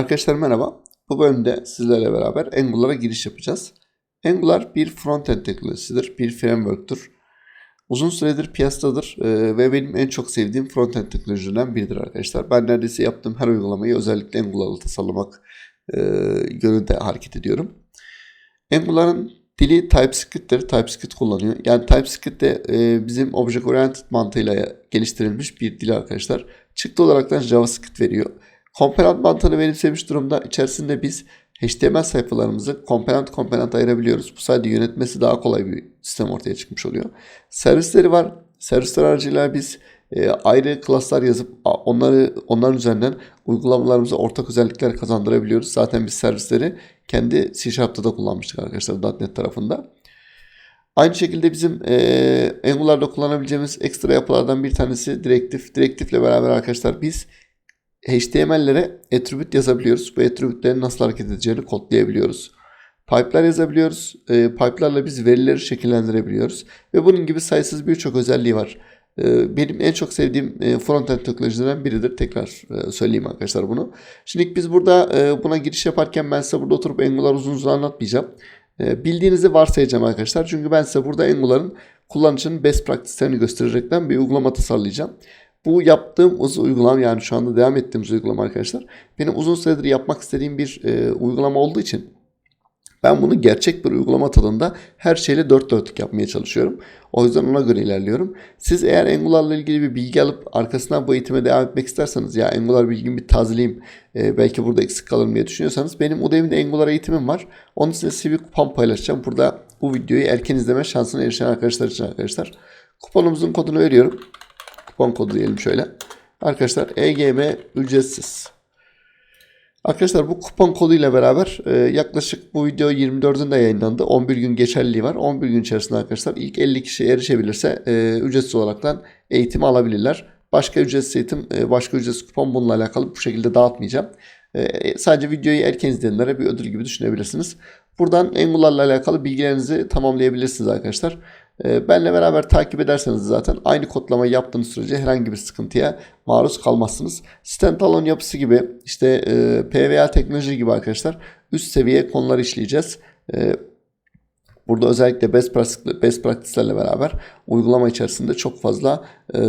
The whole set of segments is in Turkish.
Arkadaşlar merhaba. Bu bölümde sizlerle beraber Angular'a giriş yapacağız. Angular bir frontend teknolojisidir, bir framework'tür. Uzun süredir piyasadadır e, ve benim en çok sevdiğim frontend teknolojilerinden biridir arkadaşlar. Ben neredeyse yaptığım her uygulamayı özellikle Angular'la tasarlamak e, yönünde hareket ediyorum. Angular'ın dili TypeScript'tir. TypeScript kullanıyor. Yani TypeScript de e, bizim Object Oriented mantığıyla geliştirilmiş bir dil arkadaşlar. Çıktı olarak da JavaScript veriyor. Komponent mantığını benimsemiş durumda. İçerisinde biz HTML sayfalarımızı komponent komponent ayırabiliyoruz. Bu sayede yönetmesi daha kolay bir sistem ortaya çıkmış oluyor. Servisleri var. Servisler aracılığıyla biz e, ayrı klaslar yazıp onları onların üzerinden uygulamalarımıza ortak özellikler kazandırabiliyoruz. Zaten biz servisleri kendi C Sharp'ta da kullanmıştık arkadaşlar .NET tarafında. Aynı şekilde bizim e, Angular'da kullanabileceğimiz ekstra yapılardan bir tanesi direktif. Direktifle beraber arkadaşlar biz HTML'lere attribute yazabiliyoruz. Bu attribute'lerin nasıl hareket edeceğini kodlayabiliyoruz. Pipe'lar yazabiliyoruz. E, pipe'larla biz verileri şekillendirebiliyoruz. Ve bunun gibi sayısız birçok özelliği var. E, benim en çok sevdiğim e, frontend teknolojilerinden biridir. Tekrar e, söyleyeyim arkadaşlar bunu. Şimdi biz burada e, buna giriş yaparken ben size burada oturup Angular uzun uzun anlatmayacağım. E, bildiğinizi varsayacağım arkadaşlar. Çünkü ben size burada Angular'ın kullanıcının best practice'lerini göstererekten bir uygulama tasarlayacağım. Bu yaptığım uzun uygulama yani şu anda devam ettiğimiz uygulama arkadaşlar. Benim uzun süredir yapmak istediğim bir e, uygulama olduğu için ben bunu gerçek bir uygulama tadında her şeyle dört dörtlük yapmaya çalışıyorum. O yüzden ona göre ilerliyorum. Siz eğer Angular'la ilgili bir bilgi alıp arkasından bu eğitime devam etmek isterseniz ya Angular bilgimi bir tazeleyeyim e, belki burada eksik kalırım diye düşünüyorsanız benim Udemy'de Angular eğitimim var. Onun size bir kupon paylaşacağım. Burada bu videoyu erken izleme şansına erişen arkadaşlar için arkadaşlar. Kuponumuzun kodunu veriyorum kupon kodu diyelim şöyle. Arkadaşlar EGM ücretsiz. Arkadaşlar bu kupon koduyla beraber e, yaklaşık bu video 24'ünde yayınlandı. 11 gün geçerliliği var. 11 gün içerisinde arkadaşlar ilk 50 kişi erişebilirse e, ücretsiz olaraktan eğitimi alabilirler. Başka ücretsiz eğitim, e, başka ücretsiz kupon bununla alakalı bu şekilde dağıtmayacağım. E, sadece videoyu erken izleyenlere bir ödül gibi düşünebilirsiniz. Buradan Angular'la alakalı bilgilerinizi tamamlayabilirsiniz arkadaşlar. Ee, benle beraber takip ederseniz zaten aynı kodlamayı yaptığınız sürece herhangi bir sıkıntıya maruz kalmazsınız. Standalone yapısı gibi işte e, PVA teknoloji gibi arkadaşlar üst seviye konuları işleyeceğiz. E, burada özellikle best, practice, best practice'lerle beraber uygulama içerisinde çok fazla e,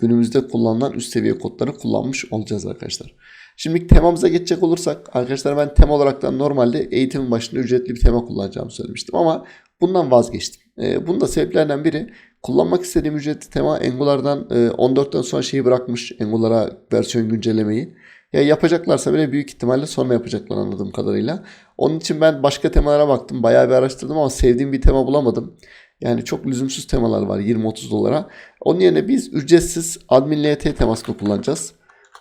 günümüzde kullanılan üst seviye kodları kullanmış olacağız arkadaşlar. Şimdi temamıza geçecek olursak arkadaşlar ben tema olarak da normalde eğitimin başında ücretli bir tema kullanacağımı söylemiştim ama bundan vazgeçtim. E, bunun da sebeplerinden biri kullanmak istediğim ücretli tema Angular'dan e, 14'ten sonra şeyi bırakmış Angular'a versiyon güncellemeyi. Ya yapacaklarsa bile büyük ihtimalle sonra yapacaklar anladığım kadarıyla. Onun için ben başka temalara baktım. Bayağı bir araştırdım ama sevdiğim bir tema bulamadım. Yani çok lüzumsuz temalar var 20-30 dolara. Onun yerine biz ücretsiz admin LT temasını kullanacağız.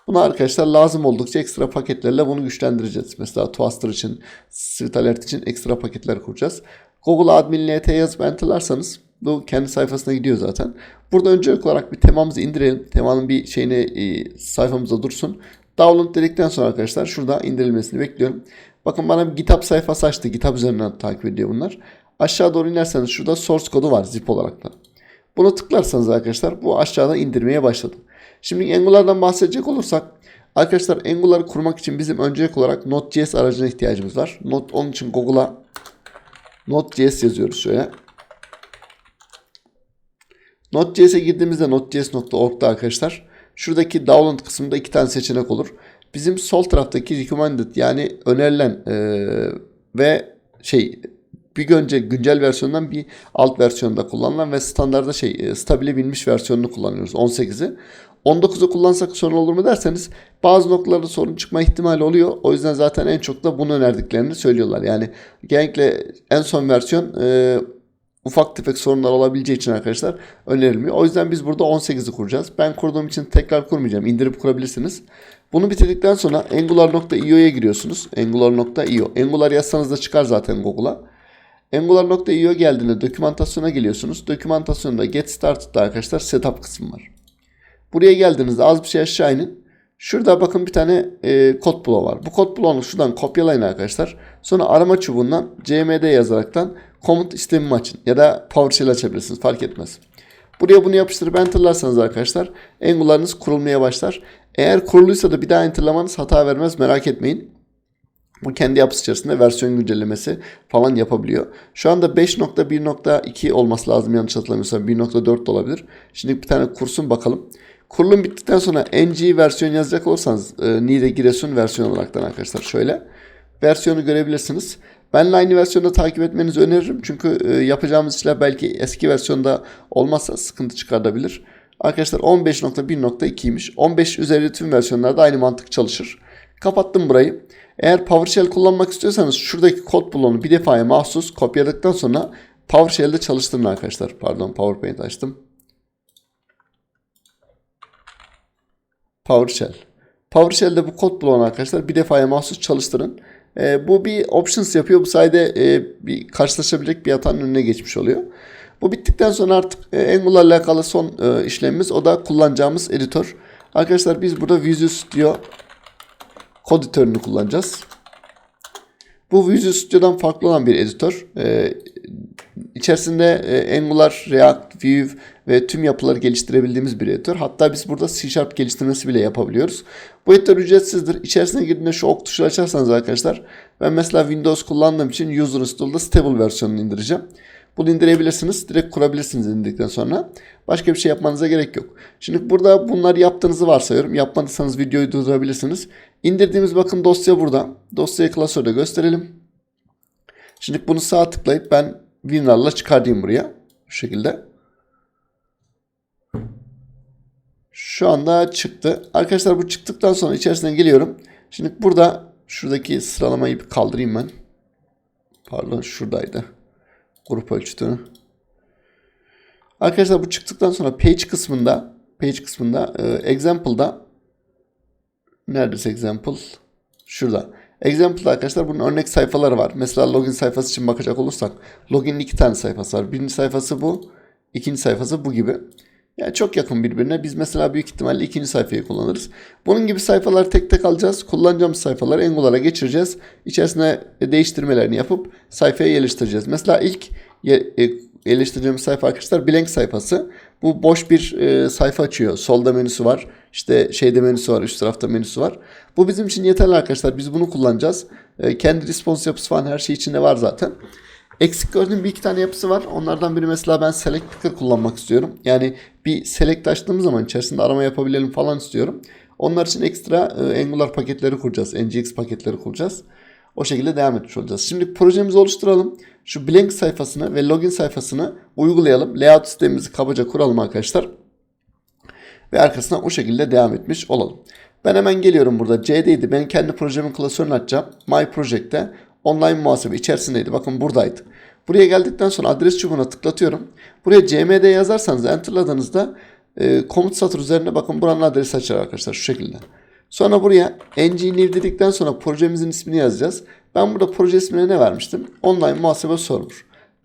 Buna arkadaşlar lazım oldukça ekstra paketlerle bunu güçlendireceğiz. Mesela Twister için, Sweet Alert için ekstra paketler kuracağız. Google admin LT yazıp enterlarsanız bu kendi sayfasına gidiyor zaten. Burada öncelik olarak bir temamızı indirelim. Temanın bir şeyini e, sayfamızda dursun. Download dedikten sonra arkadaşlar şurada indirilmesini bekliyorum. Bakın bana bir GitHub sayfası açtı. GitHub üzerinden takip ediyor bunlar. Aşağı doğru inerseniz şurada source kodu var zip olarak da. Bunu tıklarsanız arkadaşlar bu aşağıdan indirmeye başladı. Şimdi Angular'dan bahsedecek olursak arkadaşlar Angular'ı kurmak için bizim öncelik olarak Node.js aracına ihtiyacımız var. Node onun için Google'a Node.js yazıyoruz şöyle. Node.js'e girdiğimizde node.js.org'da arkadaşlar şuradaki download kısmında iki tane seçenek olur. Bizim sol taraftaki recommended yani önerilen e, ve şey bir önce güncel versiyondan bir alt versiyonda kullanılan ve standarda şey e, stabile binmiş versiyonunu kullanıyoruz 18'i. 19'u kullansak sorun olur mu derseniz bazı noktalarda sorun çıkma ihtimali oluyor. O yüzden zaten en çok da bunu önerdiklerini söylüyorlar. Yani genellikle en son versiyon e, ufak tefek sorunlar olabileceği için arkadaşlar önerilmiyor. O yüzden biz burada 18'i kuracağız. Ben kurduğum için tekrar kurmayacağım. İndirip kurabilirsiniz. Bunu bitirdikten sonra angular.io'ya giriyorsunuz. Angular.io. Angular yazsanız da çıkar zaten Google'a. Angular.io geldiğinde dokümantasyona geliyorsunuz. Dokümantasyonda get started'da arkadaşlar setup kısmı var. Buraya geldiğinizde az bir şey aşağı inin. Şurada bakın bir tane e, kod bloğu var. Bu kod bloğunu şuradan kopyalayın arkadaşlar. Sonra arama çubuğundan cmd yazaraktan komut istemimi açın. Ya da PowerShell açabilirsiniz fark etmez. Buraya bunu yapıştırıp enterlarsanız arkadaşlar Angular'ınız kurulmaya başlar. Eğer kuruluysa da bir daha enterlamanız hata vermez merak etmeyin. Bu kendi yapısı içerisinde versiyon güncellemesi falan yapabiliyor. Şu anda 5.1.2 olması lazım yanlış hatırlamıyorsam. 1.4 de olabilir. Şimdi bir tane kursun bakalım. Kurulum bittikten sonra NG versiyon yazacak olursanız e, Niğde Giresun versiyon olaraktan arkadaşlar şöyle. Versiyonu görebilirsiniz. Benle aynı versiyonda takip etmenizi öneririm. Çünkü e, yapacağımız işler belki eski versiyonda olmazsa sıkıntı çıkartabilir. Arkadaşlar 15.1.2'ymiş. 15 üzeri tüm versiyonlarda aynı mantık çalışır. Kapattım burayı. Eğer PowerShell kullanmak istiyorsanız şuradaki kod bloğunu bir defaya mahsus kopyaladıktan sonra PowerShell'de çalıştırın arkadaşlar. Pardon PowerPoint açtım. PowerShell. PowerShell'de bu kod bloğunu arkadaşlar bir defaya mahsus çalıştırın. E, bu bir options yapıyor. Bu sayede e, bir karşılaşabilecek bir hatanın önüne geçmiş oluyor. Bu bittikten sonra artık e, Angular ile alakalı son e, işlemimiz o da kullanacağımız editör. Arkadaşlar biz burada Visual Studio kod editörünü kullanacağız. Bu Visual Studio'dan farklı olan bir editör. Ee, içerisinde e, Angular, React, Vue ve tüm yapıları geliştirebildiğimiz bir editör. Hatta biz burada C Sharp geliştirmesi bile yapabiliyoruz. Bu editör ücretsizdir. İçerisine girdiğinde şu ok tuşu açarsanız arkadaşlar ben mesela Windows kullandığım için User Install'da Stable versiyonunu indireceğim. Bunu indirebilirsiniz. Direkt kurabilirsiniz indirdikten sonra. Başka bir şey yapmanıza gerek yok. Şimdi burada bunları yaptığınızı varsayıyorum. Yapmadıysanız videoyu durdurabilirsiniz. İndirdiğimiz bakın dosya burada. Dosyayı klasörde gösterelim. Şimdi bunu sağ tıklayıp ben WinRAR'la çıkarayım buraya. Şu şekilde. Şu anda çıktı. Arkadaşlar bu çıktıktan sonra içerisinden geliyorum. Şimdi burada şuradaki sıralamayı bir kaldırayım ben. Pardon şuradaydı grup ölçütünü. Arkadaşlar bu çıktıktan sonra page kısmında page kısmında e, example'da neredesin example? Şurada. Example'da arkadaşlar bunun örnek sayfaları var. Mesela login sayfası için bakacak olursak login'in iki tane sayfası var. Birinci sayfası bu. ikinci sayfası bu gibi. Yani çok yakın birbirine. Biz mesela büyük ihtimalle ikinci sayfayı kullanırız. Bunun gibi sayfaları tek tek alacağız. Kullanacağımız sayfaları Angular'a geçireceğiz. İçerisine değiştirmelerini yapıp sayfaya yerleştireceğiz. Mesela ilk e, yerleştireceğimiz sayfa arkadaşlar blank sayfası. Bu boş bir e, sayfa açıyor. Solda menüsü var. İşte şeyde menüsü var. Üst tarafta menüsü var. Bu bizim için yeterli arkadaşlar. Biz bunu kullanacağız. E, kendi response yapısı falan her şey içinde var zaten. Eksik gördüğüm bir iki tane yapısı var. Onlardan biri mesela ben select picker kullanmak istiyorum. Yani bir select açtığımız zaman içerisinde arama yapabilelim falan istiyorum. Onlar için ekstra e, Angular paketleri kuracağız. NGX paketleri kuracağız. O şekilde devam etmiş olacağız. Şimdi projemizi oluşturalım. Şu blank sayfasını ve login sayfasını uygulayalım. Layout sistemimizi kabaca kuralım arkadaşlar. Ve arkasına o şekilde devam etmiş olalım. Ben hemen geliyorum burada. C'deydi. Ben kendi projemin klasörünü açacağım. My Project'te online muhasebe içerisindeydi. Bakın buradaydı. Buraya geldikten sonra adres çubuğuna tıklatıyorum. Buraya cmd yazarsanız enterladığınızda e, komut satır üzerine bakın buranın adresi açar arkadaşlar şu şekilde. Sonra buraya ng new dedikten sonra projemizin ismini yazacağız. Ben burada proje ismine ne vermiştim? Online muhasebe server.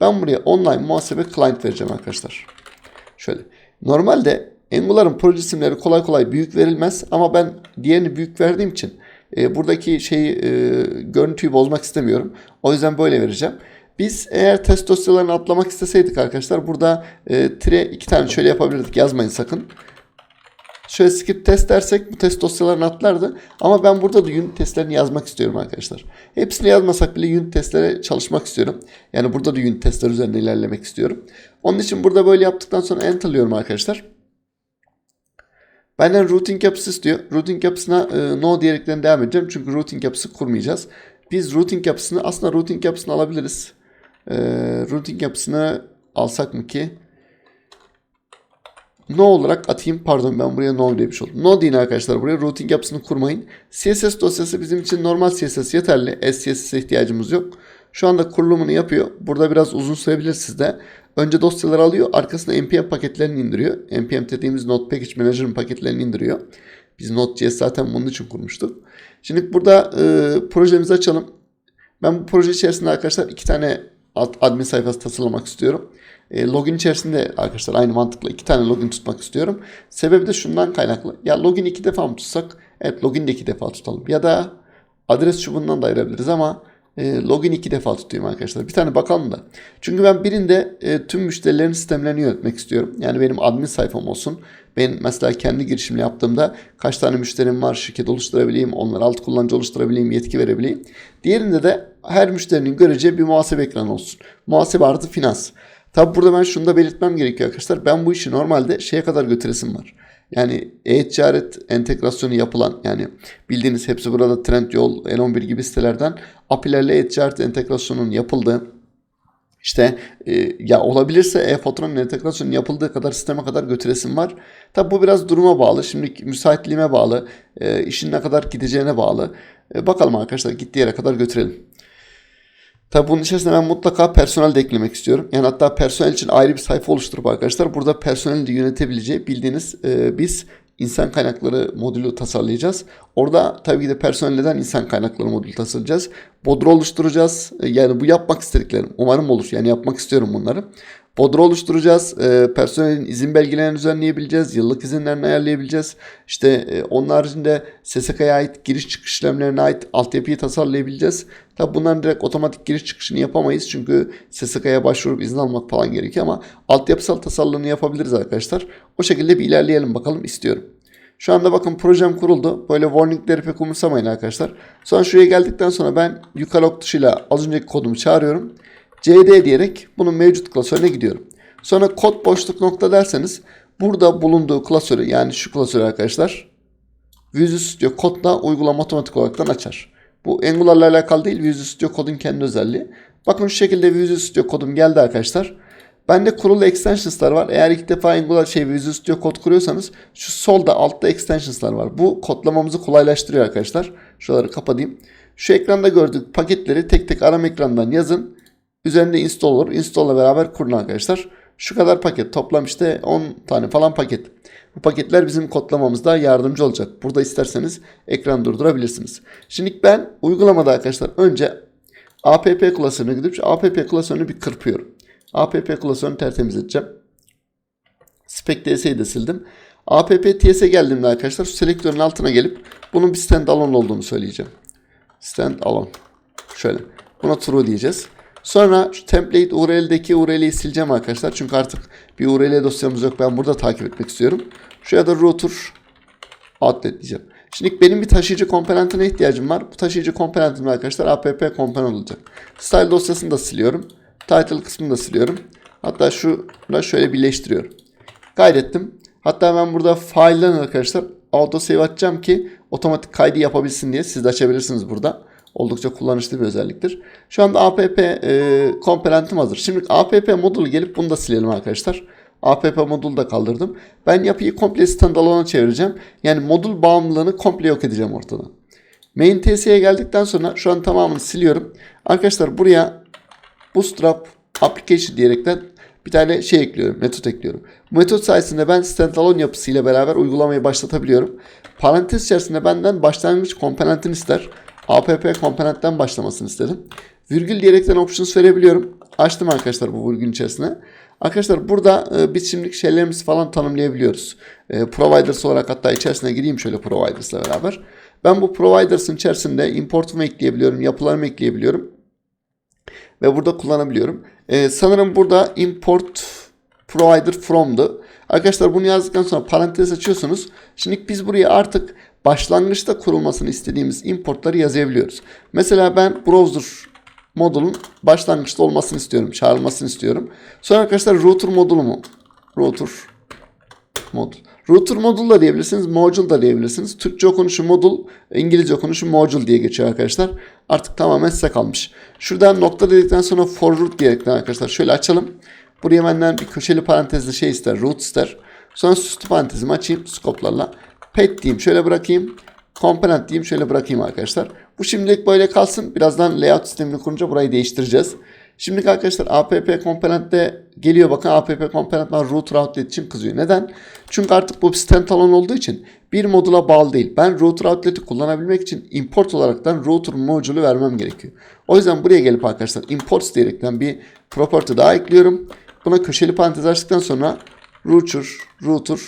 Ben buraya online muhasebe client vereceğim arkadaşlar. Şöyle. Normalde Angular'ın proje isimleri kolay kolay büyük verilmez ama ben diğerini büyük verdiğim için e, buradaki şeyi e, görüntüyü bozmak istemiyorum. O yüzden böyle vereceğim. Biz eğer test dosyalarını atlamak isteseydik arkadaşlar burada e, tire iki tane şöyle yapabilirdik. Yazmayın sakın. Şöyle skip test dersek bu test dosyalarını atlardı. Ama ben burada da unit testlerini yazmak istiyorum arkadaşlar. Hepsini yazmasak bile unit testlere çalışmak istiyorum. Yani burada da unit testler üzerinde ilerlemek istiyorum. Onun için burada böyle yaptıktan sonra enterlıyorum arkadaşlar. Benden routing yapısı istiyor. Routing yapısına e, no diyerekten devam edeceğim. Çünkü routing yapısı kurmayacağız. Biz routing yapısını aslında routing yapısını alabiliriz. E, routing yapısını alsak mı ki? No olarak atayım. Pardon ben buraya no diye bir şey oldu. No deyin arkadaşlar buraya. Routing yapısını kurmayın. CSS dosyası bizim için normal CSS yeterli. SCSS'e ihtiyacımız yok. Şu anda kurulumunu yapıyor. Burada biraz uzun sürebilir sizde. Önce dosyaları alıyor. Arkasında npm paketlerini indiriyor. npm dediğimiz Node Package Manager'ın paketlerini indiriyor. Biz Node.js zaten bunun için kurmuştuk. Şimdi burada e, projemizi açalım. Ben bu proje içerisinde arkadaşlar iki tane admin sayfası tasarlamak istiyorum. E, login içerisinde arkadaşlar aynı mantıkla iki tane login tutmak istiyorum. Sebebi de şundan kaynaklı. Ya login iki defa mı tutsak? Evet login de iki defa tutalım. Ya da adres çubuğundan da ayırabiliriz ama e, login iki defa tutayım arkadaşlar. Bir tane bakalım da. Çünkü ben birinde e, tüm müşterilerin sistemlerini yönetmek istiyorum. Yani benim admin sayfam olsun. Ben mesela kendi girişimle yaptığımda kaç tane müşterim var, şirket oluşturabileyim, onlara alt kullanıcı oluşturabileyim, yetki verebileyim. Diğerinde de her müşterinin göreceği bir muhasebe ekranı olsun. Muhasebe artı finans. Tabi burada ben şunu da belirtmem gerekiyor arkadaşlar. Ben bu işi normalde şeye kadar götüresim var. Yani e-ticaret entegrasyonu yapılan yani bildiğiniz hepsi burada Trendyol, N11 gibi sitelerden API'lerle e-ticaret entegrasyonunun yapıldığı işte e, ya olabilirse e-faturanın entegrasyonun yapıldığı kadar sisteme kadar götüresim var. Tabi bu biraz duruma bağlı. Şimdi müsaitliğime bağlı. E, işin ne kadar gideceğine bağlı. E, bakalım arkadaşlar gittiği yere kadar götürelim. Tabi bunun içerisine ben mutlaka personel de eklemek istiyorum. Yani hatta personel için ayrı bir sayfa oluşturup arkadaşlar burada personeli de yönetebileceği bildiğiniz e, biz insan kaynakları modülü tasarlayacağız. Orada tabii ki de personelden insan kaynakları modülü tasarlayacağız. Bodro oluşturacağız. E, yani bu yapmak istediklerim. Umarım olur. Yani yapmak istiyorum bunları. Bodro oluşturacağız. E, personelin izin belgelerini düzenleyebileceğiz. Yıllık izinlerini ayarlayabileceğiz. İşte e, onun haricinde SSK'ya ait giriş çıkış işlemlerine ait altyapıyı tasarlayabileceğiz. Tabi bunların direkt otomatik giriş çıkışını yapamayız. Çünkü SSK'ya başvurup izin almak falan gerekiyor ama altyapısal tasarlığını yapabiliriz arkadaşlar. O şekilde bir ilerleyelim bakalım istiyorum. Şu anda bakın projem kuruldu. Böyle warningleri pek umursamayın arkadaşlar. Sonra şuraya geldikten sonra ben yukarı ok tuşuyla az önceki kodumu çağırıyorum. CD diyerek bunun mevcut klasörüne gidiyorum. Sonra kod boşluk nokta derseniz burada bulunduğu klasörü yani şu klasörü arkadaşlar Visual Studio kodla uygulama otomatik olaraktan açar. Bu Angular'la alakalı değil Visual Studio kodun kendi özelliği. Bakın şu şekilde Visual Studio kodum geldi arkadaşlar. Bende kurulu extensions'lar var. Eğer ilk defa Angular şey Visual Studio kod kuruyorsanız şu solda altta extensions'lar var. Bu kodlamamızı kolaylaştırıyor arkadaşlar. Şuraları kapatayım. Şu ekranda gördük paketleri tek tek arama ekranından yazın. Üzerinde install olur. Install'la beraber kurun arkadaşlar. Şu kadar paket. Toplam işte 10 tane falan paket. Bu paketler bizim kodlamamızda yardımcı olacak. Burada isterseniz ekran durdurabilirsiniz. Şimdi ben uygulamada arkadaşlar önce app klasörüne gidip app klasörünü bir kırpıyorum. app klasörünü tertemiz edeceğim. Spec DS'yi de sildim. app TS'e geldiğimde arkadaşlar şu selektörün altına gelip bunun bir standalone olduğunu söyleyeceğim. Standalone. Şöyle. Buna true diyeceğiz. Sonra şu template URL'deki URL'yi sileceğim arkadaşlar. Çünkü artık bir URL dosyamız yok. Ben burada takip etmek istiyorum. Şuraya da router outlet diyeceğim. Şimdi benim bir taşıyıcı komponentine ihtiyacım var. Bu taşıyıcı komponentim arkadaşlar app komponent olacak. Style dosyasını da siliyorum. Title kısmını da siliyorum. Hatta şuna şöyle birleştiriyorum. Kaydettim. Hatta ben burada file'dan arkadaşlar auto save açacağım ki otomatik kaydı yapabilsin diye. Siz de açabilirsiniz burada. Oldukça kullanışlı bir özelliktir. Şu anda app e, komponentim hazır. Şimdi app modulu gelip bunu da silelim arkadaşlar. app modulu da kaldırdım. Ben yapıyı komple standalone'a çevireceğim. Yani modul bağımlılığını komple yok edeceğim ortadan. Main TS'ye geldikten sonra şu an tamamını siliyorum. Arkadaşlar buraya Bootstrap Application diyerekten bir tane şey ekliyorum, metot ekliyorum. Metot sayesinde ben standalone yapısıyla beraber uygulamayı başlatabiliyorum. Parantez içerisinde benden başlangıç komponentini ister. App komponentten başlamasını istedim. Virgül diyerekten options verebiliyorum. Açtım arkadaşlar bu virgül içerisine. Arkadaşlar burada e, biz şimdilik şeylerimizi falan tanımlayabiliyoruz. E, providers olarak hatta içerisine gireyim şöyle providers'la beraber. Ben bu providers'ın içerisinde importumu ekleyebiliyorum, yapılarımı ekleyebiliyorum. Ve burada kullanabiliyorum. E, sanırım burada import provider from'du. Arkadaşlar bunu yazdıktan sonra parantez açıyorsunuz. Şimdi biz buraya artık başlangıçta kurulmasını istediğimiz importları yazabiliyoruz. Mesela ben browser modulun başlangıçta olmasını istiyorum. Çağrılmasını istiyorum. Sonra arkadaşlar router modulu mu? Router modul. Router modul da diyebilirsiniz. Module da diyebilirsiniz. Türkçe okunuşu modul, İngilizce okunuşu module diye geçiyor arkadaşlar. Artık tamamen size kalmış. Şuradan nokta dedikten sonra for root diyerekten arkadaşlar şöyle açalım. Buraya benden bir köşeli parantezli şey ister. Root ister. Sonra süslü parantezimi açayım skoplarla. Pet diyeyim şöyle bırakayım. Component diyeyim şöyle bırakayım arkadaşlar. Bu şimdilik böyle kalsın. Birazdan layout sistemini kurunca burayı değiştireceğiz. Şimdi arkadaşlar app komponentte geliyor bakın app komponentler router outlet için kızıyor. Neden? Çünkü artık bu standalone olduğu için bir modula bağlı değil. Ben router outlet'i kullanabilmek için import olaraktan router modülü vermem gerekiyor. O yüzden buraya gelip arkadaşlar imports diyerekten bir property daha ekliyorum. Buna köşeli parantez açtıktan sonra router router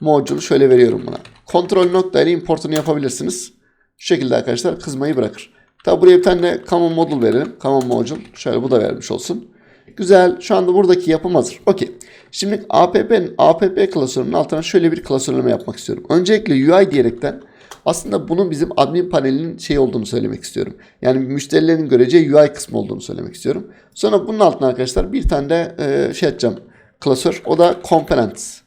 modülü şöyle veriyorum buna. Kontrol nokta ile importunu yapabilirsiniz. Şu şekilde arkadaşlar kızmayı bırakır. Tabi buraya bir tane common module verelim. Common module. Şöyle bu da vermiş olsun. Güzel. Şu anda buradaki yapım hazır. Okey. Şimdi APP'nin APP klasörünün altına şöyle bir klasörleme yapmak istiyorum. Öncelikle UI diyerekten aslında bunun bizim admin panelinin şey olduğunu söylemek istiyorum. Yani müşterilerin göreceği UI kısmı olduğunu söylemek istiyorum. Sonra bunun altına arkadaşlar bir tane de e, şey açacağım. Klasör. O da components.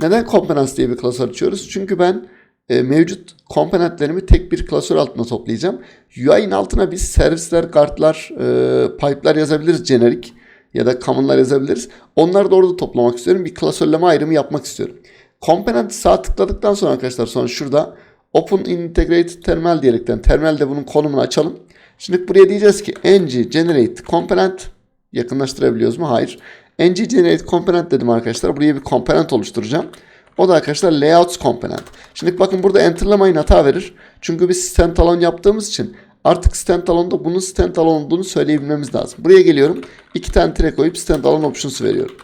Neden components diye bir klasör açıyoruz? Çünkü ben e, mevcut komponentlerimi tek bir klasör altına toplayacağım. UI'nin altına biz servisler, guardlar, e, pipe'lar yazabiliriz jenerik ya da common'lar yazabiliriz. Onları da orada toplamak istiyorum. Bir klasörleme ayrımı yapmak istiyorum. Komponenti sağ tıkladıktan sonra arkadaşlar sonra şurada Open Integrated Terminal diyerekten terminalde bunun konumunu açalım. Şimdi buraya diyeceğiz ki ng generate component yakınlaştırabiliyoruz mu? Hayır. ng generate component dedim arkadaşlar. Buraya bir component oluşturacağım. O da arkadaşlar layouts component. Şimdi bakın burada enterlamayın hata verir. Çünkü biz standalone yaptığımız için artık standalone'da bunun standalone olduğunu söyleyebilmemiz lazım. Buraya geliyorum. iki tane tire koyup standalone options veriyorum.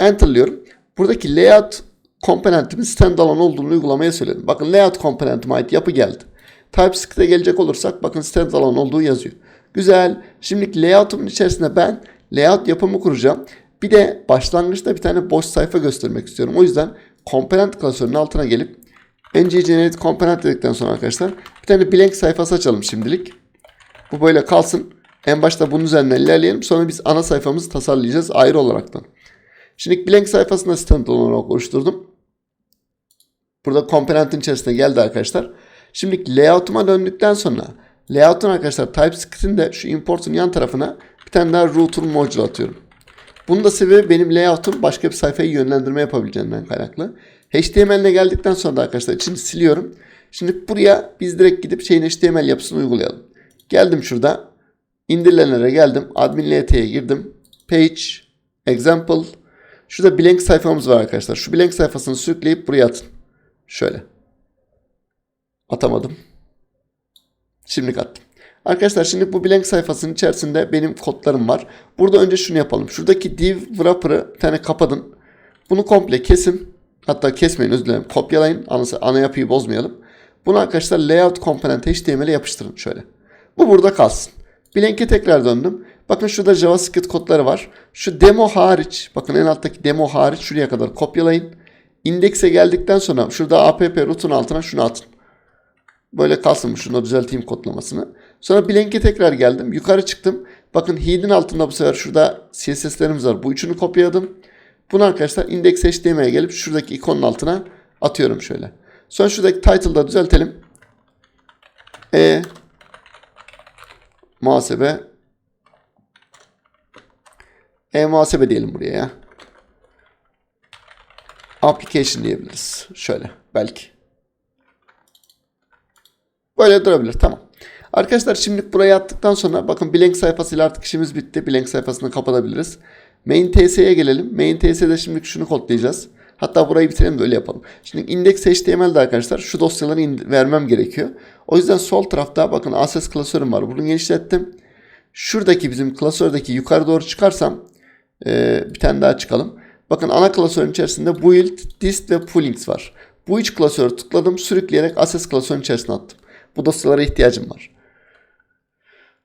Enterlıyorum. Buradaki layout komponentimin standalone olduğunu uygulamaya söyledim. Bakın layout komponentime ait yapı geldi. TypeScript'e gelecek olursak bakın standalone olduğu yazıyor. Güzel. Şimdi layout'umun içerisinde ben layout yapımı kuracağım. Bir de başlangıçta bir tane boş sayfa göstermek istiyorum. O yüzden komponent klasörünün altına gelip ng generate component dedikten sonra arkadaşlar bir tane blank sayfası açalım şimdilik. Bu böyle kalsın. En başta bunun üzerinden ilerleyelim. Sonra biz ana sayfamızı tasarlayacağız ayrı olaraktan. Şimdi blank sayfasında standalone olarak oluşturdum. Burada komponentin içerisine geldi arkadaşlar. Şimdi layout'uma döndükten sonra layout'un arkadaşlar TypeScript'in de şu import'un yan tarafına bir tane daha router module atıyorum. Bunun da sebebi benim layout'um başka bir sayfayı yönlendirme yapabileceğinden kaynaklı. HTML'e geldikten sonra da arkadaşlar içini siliyorum. Şimdi buraya biz direkt gidip şeyin HTML yapısını uygulayalım. Geldim şurada. İndirilenlere geldim. Admin LT'ye girdim. Page, example. Şurada blank sayfamız var arkadaşlar. Şu blank sayfasını sürükleyip buraya atın. Şöyle. Atamadım. Şimdi attım. Arkadaşlar şimdi bu blank sayfasının içerisinde benim kodlarım var. Burada önce şunu yapalım. Şuradaki div wrapper'ı tane kapadın. Bunu komple kesin. Hatta kesmeyin özür dilerim. Kopyalayın. Ana, ana yapıyı bozmayalım. Bunu arkadaşlar layout component HTML'e yapıştırın şöyle. Bu burada kalsın. Blank'e tekrar döndüm. Bakın şurada JavaScript kodları var. Şu demo hariç, bakın en alttaki demo hariç şuraya kadar kopyalayın. İndekse geldikten sonra şurada app root'un altına şunu atın. Böyle kalsın şunu düzelteyim kodlamasını. Sonra Blank'e tekrar geldim. Yukarı çıktım. Bakın head'in altında bu sefer şurada CSS'lerimiz var. Bu üçünü kopyaladım. Bunu arkadaşlar index HTML'e gelip şuradaki ikonun altına atıyorum şöyle. Sonra şuradaki title'da düzeltelim. E muhasebe e muhasebe diyelim buraya ya. Application diyebiliriz. Şöyle belki. Böyle durabilir. Tamam. Arkadaşlar şimdi buraya attıktan sonra bakın blank sayfasıyla artık işimiz bitti. Blank sayfasını kapatabiliriz. Main ts'ye gelelim. Main ts'de şimdi şunu kodlayacağız. Hatta burayı bitirelim de öyle yapalım. Şimdi index html'de arkadaşlar şu dosyaları vermem gerekiyor. O yüzden sol tarafta bakın access klasörüm var. Bunu genişlettim. Şuradaki bizim klasördeki yukarı doğru çıkarsam e, bir tane daha çıkalım. Bakın ana klasörün içerisinde build, dist ve pullings var. Bu üç klasörü tıkladım sürükleyerek access klasörün içerisine attım. Bu dosyalara ihtiyacım var.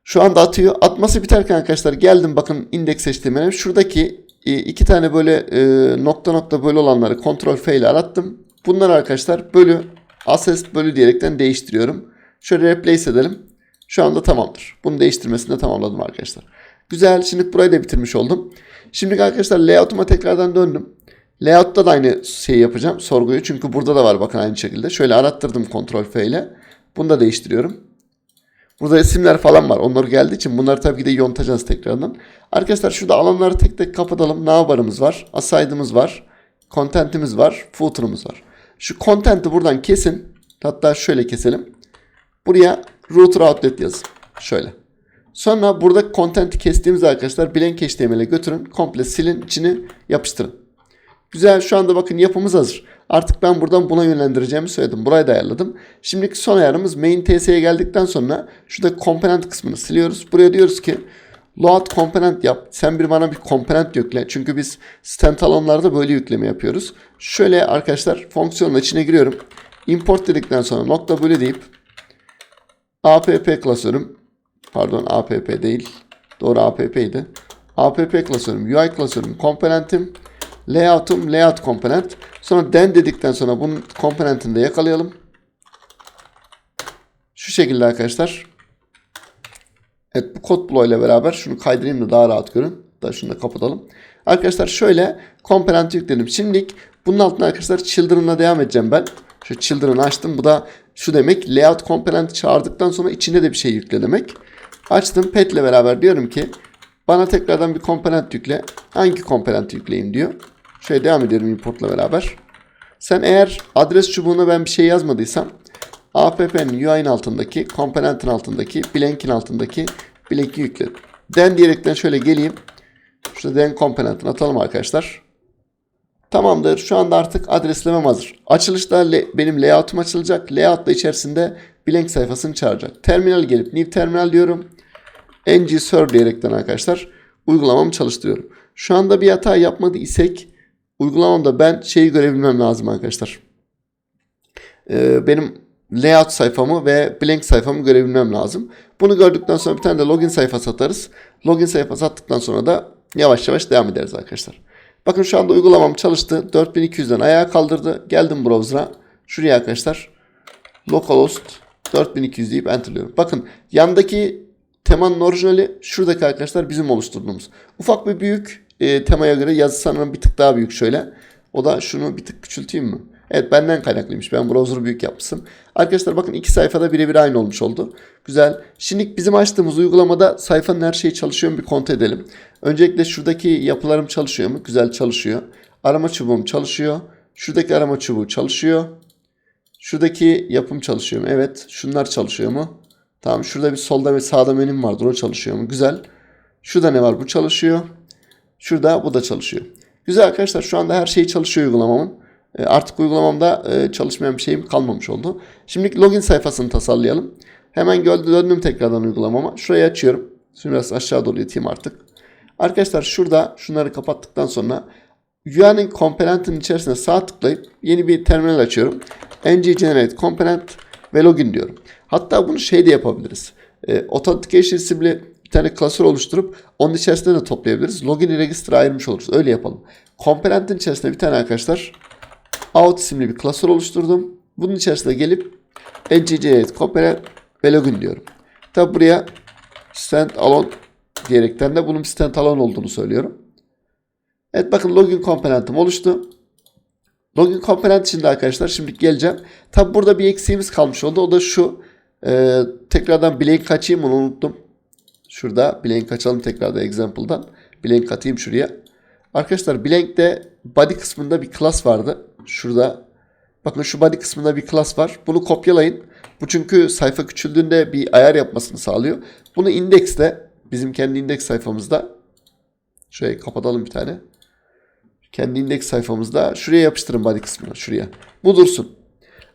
Şu anda atıyor. Atması biterken arkadaşlar geldim bakın index HTML'e. Şuradaki e, iki tane böyle e, nokta nokta böyle olanları Ctrl F ile arattım. Bunları arkadaşlar bölü access bölü diyerekten değiştiriyorum. Şöyle replace edelim. Şu anda tamamdır. Bunu değiştirmesini de tamamladım arkadaşlar. Güzel. Şimdi burayı da bitirmiş oldum. Şimdi arkadaşlar layout'uma tekrardan döndüm. Layout'ta da aynı şeyi yapacağım. Sorguyu. Çünkü burada da var bakın aynı şekilde. Şöyle arattırdım Ctrl F ile. Bunu da değiştiriyorum. Burada isimler falan var. Onlar geldiği için bunları tabii ki de yontacağız tekrardan. Arkadaşlar şurada alanları tek tek kapatalım. Navbarımız var. Aside'ımız var. Content'imiz var. Footer'ımız var. Şu content'i buradan kesin. Hatta şöyle keselim. Buraya router outlet yazın. Şöyle. Sonra burada content'i kestiğimiz arkadaşlar blank HTML'e götürün. Komple silin. içini yapıştırın. Güzel. Şu anda bakın yapımız hazır. Artık ben buradan buna yönlendireceğimi söyledim. Burayı da ayarladım. Şimdiki son ayarımız main ts'ye geldikten sonra şurada komponent kısmını siliyoruz. Buraya diyoruz ki load komponent yap. Sen bir bana bir komponent yükle. Çünkü biz standalone'larda böyle yükleme yapıyoruz. Şöyle arkadaşlar fonksiyonun içine giriyorum. Import dedikten sonra nokta böyle deyip app klasörüm pardon app değil. Doğru app'ydi. app klasörüm, UI klasörüm, komponentim, layout'um, layout komponent. Sonra den dedikten sonra bunun komponentini de yakalayalım. Şu şekilde arkadaşlar. Evet bu kod bloğu ile beraber şunu kaydırayım da daha rahat görün. Da şunu da kapatalım. Arkadaşlar şöyle komponent yükledim. Şimdilik bunun altına arkadaşlar children'la devam edeceğim ben. Şu children'ı açtım. Bu da şu demek layout komponenti çağırdıktan sonra içine de bir şey yükle demek. Açtım pet ile beraber diyorum ki bana tekrardan bir komponent yükle. Hangi komponenti yükleyeyim diyor. Şöyle devam ediyorum importla beraber. Sen eğer adres çubuğuna ben bir şey yazmadıysam app'nin UI'nin altındaki, komponentin altındaki, blank'in altındaki blank'i yükle. Den diyerekten şöyle geleyim. Şurada den komponentini atalım arkadaşlar. Tamamdır. Şu anda artık adreslemem hazır. Açılışta benim layout'um açılacak. Layout da içerisinde blank sayfasını çağıracak. Terminal gelip new terminal diyorum. Ng serve diyerekten arkadaşlar uygulamamı çalıştırıyorum. Şu anda bir hata yapmadı isek uygulamamda ben şeyi görebilmem lazım arkadaşlar. Ee, benim layout sayfamı ve blank sayfamı görebilmem lazım. Bunu gördükten sonra bir tane de login sayfası atarız. Login sayfası attıktan sonra da yavaş yavaş devam ederiz arkadaşlar. Bakın şu anda uygulamam çalıştı. 4200'den ayağa kaldırdı. Geldim browser'a. Şuraya arkadaşlar localhost 4200 deyip enterliyorum. Bakın yandaki temanın orijinali şuradaki arkadaşlar bizim oluşturduğumuz. Ufak bir büyük e, temaya göre yazı sanırım bir tık daha büyük şöyle. O da şunu bir tık küçülteyim mi? Evet benden kaynaklıymış. Ben browser'ı büyük yapmışım. Arkadaşlar bakın iki sayfada birebir aynı olmuş oldu. Güzel. Şimdi bizim açtığımız uygulamada sayfanın her şeyi çalışıyor mu bir kontrol edelim. Öncelikle şuradaki yapılarım çalışıyor mu? Güzel çalışıyor. Arama çubuğum çalışıyor. Şuradaki arama çubuğu çalışıyor. Şuradaki yapım çalışıyor mu? Evet. Şunlar çalışıyor mu? Tamam. Şurada bir solda ve sağda menüm vardır. O çalışıyor mu? Güzel. Şurada ne var? Bu çalışıyor. Şurada bu da çalışıyor. Güzel arkadaşlar. Şu anda her şey çalışıyor uygulamamın. E, Artık uygulamamda e, çalışmayan bir şeyim kalmamış oldu. Şimdi login sayfasını tasarlayalım. Hemen döndüm tekrardan uygulamama. Şurayı açıyorum. Şimdi biraz aşağı doğru iteyim artık. Arkadaşlar şurada şunları kapattıktan sonra UI'nin komponentin içerisine sağ tıklayıp yeni bir terminal açıyorum. ng generate component ve login diyorum. Hatta bunu şey de yapabiliriz. E, authentication isimli bir tane klasör oluşturup onun içerisinde de toplayabiliriz. Login register ayırmış oluruz. Öyle yapalım. Komponentin içerisinde bir tane arkadaşlar out isimli bir klasör oluşturdum. Bunun içerisine gelip ng generate component ve login diyorum. Tabi buraya stand alone diyerekten de bunun bir stand alone olduğunu söylüyorum. Evet bakın login komponentim oluştu. Login komponent içinde arkadaşlar şimdi geleceğim. Tabi burada bir eksiğimiz kalmış oldu. O da şu. Ee, tekrardan blank açayım onu unuttum. Şurada blank açalım tekrardan example'dan. Blank atayım şuraya. Arkadaşlar blank'te body kısmında bir class vardı. Şurada. Bakın şu body kısmında bir class var. Bunu kopyalayın. Bu çünkü sayfa küçüldüğünde bir ayar yapmasını sağlıyor. Bunu indexle bizim kendi indeks sayfamızda şöyle kapatalım bir tane. Kendi indeks sayfamızda şuraya yapıştırın body kısmına. Şuraya. Bu dursun.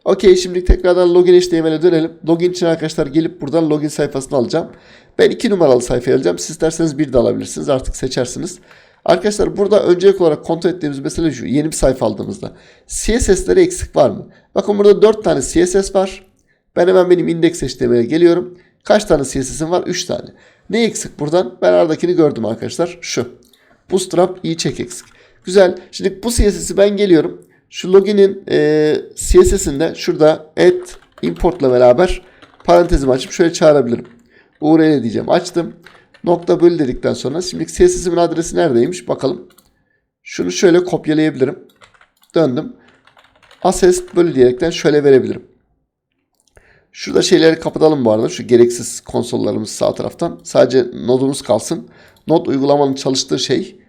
Okey şimdi tekrardan login HTML'e dönelim. Login için arkadaşlar gelip buradan login sayfasını alacağım. Ben 2 numaralı sayfayı alacağım. Siz isterseniz bir de alabilirsiniz. Artık seçersiniz. Arkadaşlar burada öncelik olarak kontrol ettiğimiz mesele şu. Yeni bir sayfa aldığımızda. CSS'leri eksik var mı? Bakın burada 4 tane CSS var. Ben hemen benim indeks HTML'e geliyorum. Kaç tane CSS'im var? 3 tane. Ne eksik buradan? Ben aradakini gördüm arkadaşlar. Şu. Bootstrap iyi çek eksik. Güzel. Şimdi bu CSS'i ben geliyorum. Şu login'in e, CSS'inde şurada add importla beraber parantezimi açıp şöyle çağırabilirim. URL diyeceğim. Açtım. Nokta bölü dedikten sonra şimdi CSS'imin adresi neredeymiş bakalım. Şunu şöyle kopyalayabilirim. Döndüm. Assest bölü diyerekten şöyle verebilirim. Şurada şeyleri kapatalım bu arada. Şu gereksiz konsollarımız sağ taraftan. Sadece nodumuz kalsın. Node uygulamanın çalıştığı şey.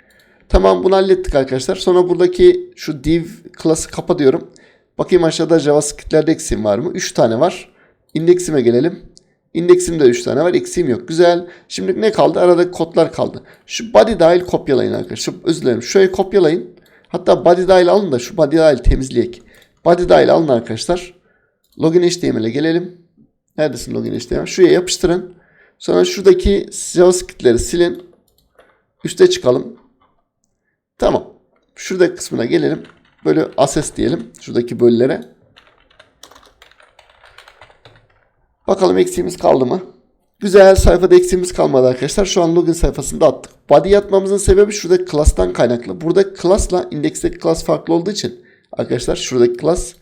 Tamam bunu hallettik arkadaşlar. Sonra buradaki şu div class'ı kapa diyorum. Bakayım aşağıda JavaScript'lerde eksiğim var mı? 3 tane var. İndeksime gelelim. İndeksimde 3 tane var. Eksiğim yok. Güzel. Şimdi ne kaldı? Arada kodlar kaldı. Şu body dahil kopyalayın arkadaşlar. Özür dilerim. Şöyle kopyalayın. Hatta body dahil alın da şu body dahil temizleyek. Body dahil alın arkadaşlar. Login HTML'e gelelim. Neredesin login HTML? Şuraya yapıştırın. Sonra şuradaki JavaScript'leri silin. Üste çıkalım. Tamam. Şurada kısmına gelelim. Böyle access diyelim. Şuradaki bölülere. Bakalım eksiğimiz kaldı mı? Güzel sayfada eksiğimiz kalmadı arkadaşlar. Şu an login sayfasında attık. Body atmamızın sebebi şurada class'tan kaynaklı. Burada class'la indeksteki class farklı olduğu için arkadaşlar şuradaki class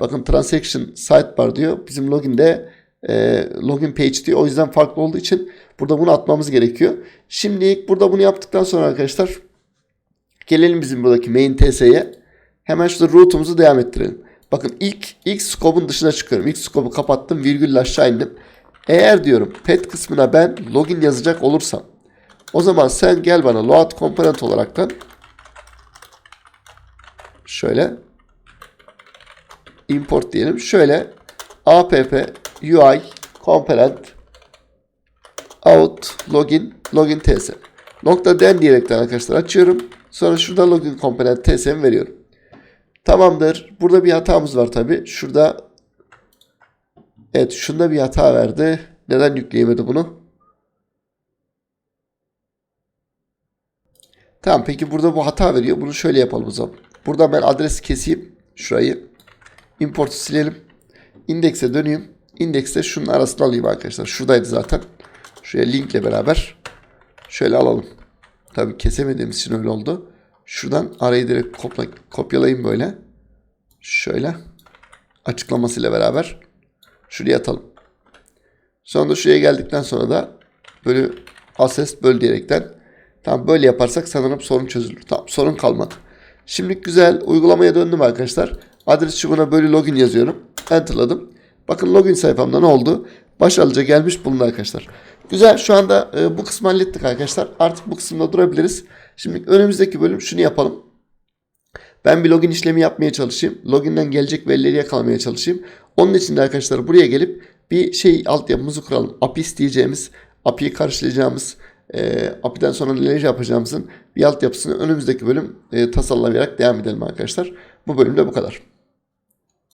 bakın transaction sidebar diyor. Bizim loginde e, login page diyor. O yüzden farklı olduğu için burada bunu atmamız gerekiyor. Şimdi burada bunu yaptıktan sonra arkadaşlar gelelim bizim buradaki main ts'ye. Hemen şurada root'umuzu devam ettirelim. Bakın ilk ilk scope'un dışına çıkıyorum. İlk scope'u kapattım. Virgülle aşağı indim. Eğer diyorum pet kısmına ben login yazacak olursam o zaman sen gel bana load component olaraktan şöyle import diyelim. Şöyle app ui component out login login ts nokta den diyerekten arkadaşlar açıyorum. Sonra şurada login component ts'mi veriyorum. Tamamdır. Burada bir hatamız var tabi. Şurada Evet şunda bir hata verdi. Neden yükleyemedi bunu? Tamam peki burada bu hata veriyor. Bunu şöyle yapalım o zaman. Buradan ben adresi keseyim. Şurayı. Import'u silelim. İndekse döneyim. İndekste şunun arasını alayım arkadaşlar. Şuradaydı zaten. Şuraya linkle beraber. Şöyle alalım. Tabii kesemediğimiz için öyle oldu. Şuradan arayı direkt kopla, kopyalayayım böyle. Şöyle. Açıklamasıyla beraber. Şuraya atalım. Sonra şuraya geldikten sonra da böyle access böl diyerekten tamam böyle yaparsak sanırım sorun çözülür. Tamam sorun kalmadı. Şimdi güzel uygulamaya döndüm arkadaşlar. Adres çubuğuna böyle login yazıyorum. Enterladım. Bakın login sayfamda ne oldu? Başarılıca gelmiş bulundu arkadaşlar. Güzel şu anda e, bu kısmı hallettik arkadaşlar. Artık bu kısımda durabiliriz. Şimdi önümüzdeki bölüm şunu yapalım. Ben bir login işlemi yapmaya çalışayım. Loginden gelecek verileri yakalamaya çalışayım. Onun için de arkadaşlar buraya gelip bir şey altyapımızı kuralım. API isteyeceğimiz, API'yi karşılayacağımız, e, API'den sonra neler yapacağımızın bir altyapısını önümüzdeki bölüm e, tasarlayarak devam edelim arkadaşlar. Bu bölümde bu kadar.